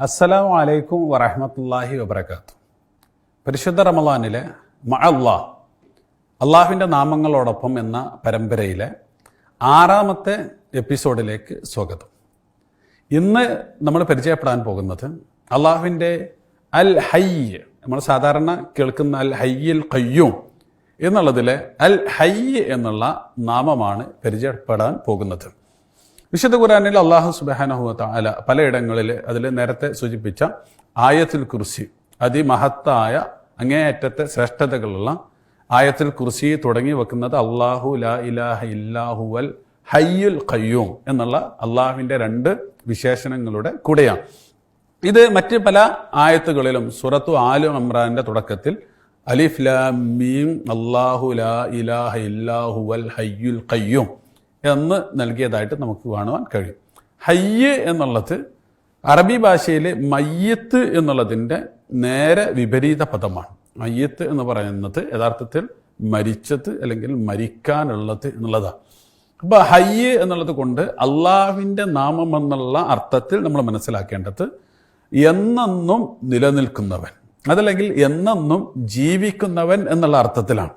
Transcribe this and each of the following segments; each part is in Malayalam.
അസ്സലാമു അലൈക്കും വറഹമത്തല്ലാഹി വബർക്കാത്തു പരിശുദ്ധ റമലാനിലെ മഅല്ലാ അള്ളാഹുവിന്റെ നാമങ്ങളോടൊപ്പം എന്ന പരമ്പരയിലെ ആറാമത്തെ എപ്പിസോഡിലേക്ക് സ്വാഗതം. ഇന്ന് നമ്മൾ പരിചയപ്പെടാൻ പോകുന്നത് അള്ളാഹുവിന്റെ അൽ ഹയ്യ് നമ്മൾ സാധാരണ കേൾക്കുന്ന അൽ ഹയ്യിൽ കയ്യൂം എന്നുള്ളതിലെ അൽ ഹയ്യ് എന്നുള്ള നാമമാണ് പരിചയപ്പെടാൻ പോകുന്നത്. വിശുദ്ധ ഖുറാനിൽ അള്ളാഹു സുബാനഹുവത്ത അല പലയിടങ്ങളിൽ അതിൽ നേരത്തെ സൂചിപ്പിച്ച ആയത്തുൽ കുർസി അതിമഹത്തായ അങ്ങേയറ്റത്തെ ശ്രേഷ്ഠതകളുള്ള ആയത്തിൽ കുർസി തുടങ്ങി വെക്കുന്നത് അള്ളാഹു ലാ ഇലാഹ ഇല്ലാഹു അൽ ഹയ്യുൽ ഖയ്യൂം എന്നുള്ള അള്ളാഹുവിന്റെ രണ്ട് വിശേഷണങ്ങളുടെ കൂടെയാണ്. ഇത് മറ്റ് പല ആയത്തുകളിലും സുറത്തു ആലു അമ്രാന്റെ തുടക്കത്തിൽ അലിഫ് ലാ മീം അള്ളാഹു ലാ ഇലാഹ ഇല്ലാഹു അൽ ഹയ്യുൽ ഖയ്യൂം എന്ന് നൽകിയതായിട്ട് നമുക്ക് കാണുവാൻ കഴിയും. ഹയ്യ് എന്നുള്ളത് അറബി ഭാഷയിലെ മയ്യത്ത് എന്നുള്ളതിന്റെ നേരെ വിപരീത പദമാണ്. മയ്യത്ത് എന്ന് പറയുന്നത് യഥാർത്ഥത്തിൽ മരിച്ചത് അല്ലെങ്കിൽ മരിക്കാനുള്ളത് എന്നുള്ളതാണ്. അപ്പോൾ ഹയ്യ് എന്നുള്ളത് കൊണ്ട് അള്ളാഹുവിന്റെ നാമം എന്നുള്ള അർത്ഥത്തിൽ നമ്മൾ മനസ്സിലാക്കേണ്ടത് എന്നെന്നും നിലനിൽക്കുന്നവൻ അതല്ലെങ്കിൽ എന്നെന്നും ജീവിക്കുന്നവൻ എന്നുള്ള അർത്ഥത്തിലാണ്.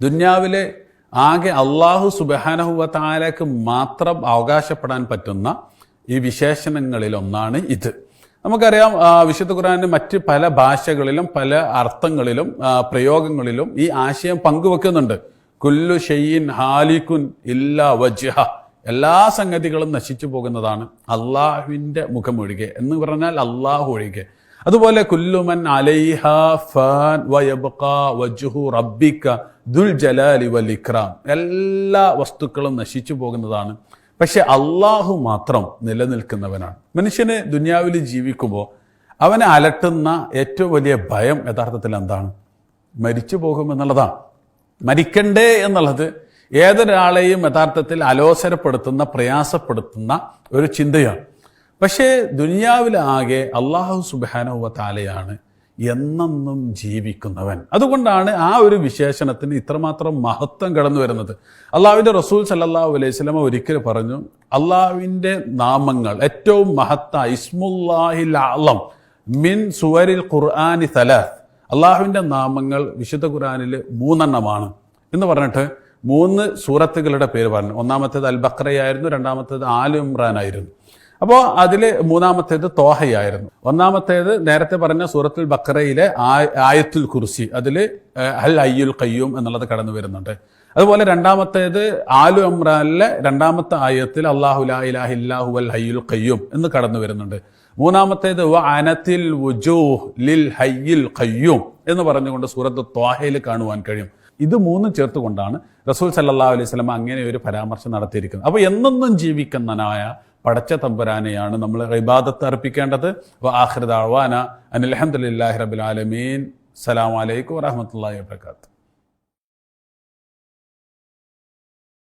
ദുന്യാവിലെ ആകെ അള്ളാഹു സുബാനഹുവത്താലക്ക് മാത്രം അവകാശപ്പെടാൻ പറ്റുന്ന ഈ വിശേഷണങ്ങളിൽ ഒന്നാണ് ഇത്. നമുക്കറിയാം വിശുദ്ധ ഖുറാനിന്റെ മറ്റ് പല ഭാഷകളിലും പല അർത്ഥങ്ങളിലും പ്രയോഗങ്ങളിലും ഈ ആശയം പങ്കുവെക്കുന്നുണ്ട്. കുല്ലു ഷെയ്യിൻ ഹാലിക്കുൻ ഇല്ല വജ്ഹ. എല്ലാ സംഗതികളും നശിച്ചു പോകുന്നതാണ് അള്ളാഹുവിന്റെ മുഖമൊഴികെ. എന്ന് പറഞ്ഞാൽ അള്ളാഹു ഒഴികെ. അതുപോലെ കുല്ലുമൻ അലൈഹ ഫാൻ വജുഹു ദുൽ ജലാലി വൽ ഇക്രാം. എല്ലാ വസ്തുക്കളും നശിച്ചു പോകുന്നതാണ്. പക്ഷെ അള്ളാഹു മാത്രം നിലനിൽക്കുന്നവനാണ്. മനുഷ്യന് ദുനിയാവിൽ ജീവിക്കുമ്പോൾ അവനെ അലട്ടുന്ന ഏറ്റവും വലിയ ഭയം യഥാർത്ഥത്തിൽ എന്താണ്? മരിച്ചു പോകുമെന്നുള്ളതാണ് മരിക്കണ്ടേ എന്നുള്ളത് ഏതൊരാളെയും യഥാർത്ഥത്തിൽ അലോസരപ്പെടുത്തുന്ന പ്രയാസപ്പെടുത്തുന്ന ഒരു ചിന്തയാണ്. പക്ഷേ ദുനിയാവിലാകെ അള്ളാഹു സുബാനവ താലയാണ് എന്നെന്നും ജീവിക്കുന്നവൻ. അതുകൊണ്ടാണ് ആ ഒരു വിശേഷണത്തിന് ഇത്രമാത്രം മഹത്വം കടന്നു വരുന്നത്. അള്ളാഹുവിന്റെ റസൂൽ സല്ലല്ലാഹു അലൈഹി സ്വലമ ഒരിക്കൽ പറഞ്ഞു അള്ളാഹുവിന്റെ നാമങ്ങൾ ഏറ്റവും മഹത്ത ഇസ്മുല്ലാഹിൽ ആളം മിൻ സുവരിൽ ഖുർആാനി തലാത്ത് അള്ളാഹുവിന്റെ നാമങ്ങൾ വിശുദ്ധ ഖുർആാനിൽ മൂന്നെണ്ണമാണ്. എന്ന് പറഞ്ഞിട്ട് മൂന്ന് സൂറത്തുകളുടെ പേര് പറഞ്ഞു. ഒന്നാമത്തേത് അൽ ബക്രയായിരുന്നു രണ്ടാമത്തേത് ആലു ഇമ്രാൻ ആയിരുന്നു അപ്പോൾ അതിൽ മൂന്നാമത്തേത് തോഹയായിരുന്നു. ഒന്നാമത്തേത് നേരത്തെ പറഞ്ഞ സൂറത്തുൽ ബക്രയിലെ ആയത്തുൽ കുർസി. അതിൽ അൽ അയ്യുൽ കയ്യൂം എന്നുള്ളത് കടന്നു വരുന്നുണ്ട്. അതുപോലെ രണ്ടാമത്തേത് ആലു അമ്രാനിലെ രണ്ടാമത്തെ ആയത്തിൽ അള്ളാഹു ലാ അൽ ഹയ്യുൽ കയ്യൂം എന്ന് കടന്നു വരുന്നുണ്ട്. മൂന്നാമത്തേത് വ അനത്തിൽ വുജൂഹ് ലിൽ ഹയ്യിൽ കയ്യൂം എന്ന് പറഞ്ഞുകൊണ്ട് സൂറത്ത് ത്വാഹയിൽ കാണുവാൻ കഴിയും. ഇത് മൂന്നും ചേർത്തുകൊണ്ടാണ് റസൂൽ സല്ലാ അലൈഹി സ്വലം അങ്ങനെ ഒരു പരാമർശം നടത്തിയിരിക്കുന്നത്. അപ്പോൾ എന്നെന്നും ജീവിക്കുന്നനായ പടച്ച തമ്പുരാനെയാണ് നമ്മൾ ഇബാദത്ത് അർപ്പിക്കേണ്ടത്. റബിൽ ആലമീൻ. സലാം വലൈക്കും വറഹമത്തല്ലാഹി വാബർക്കാത്തു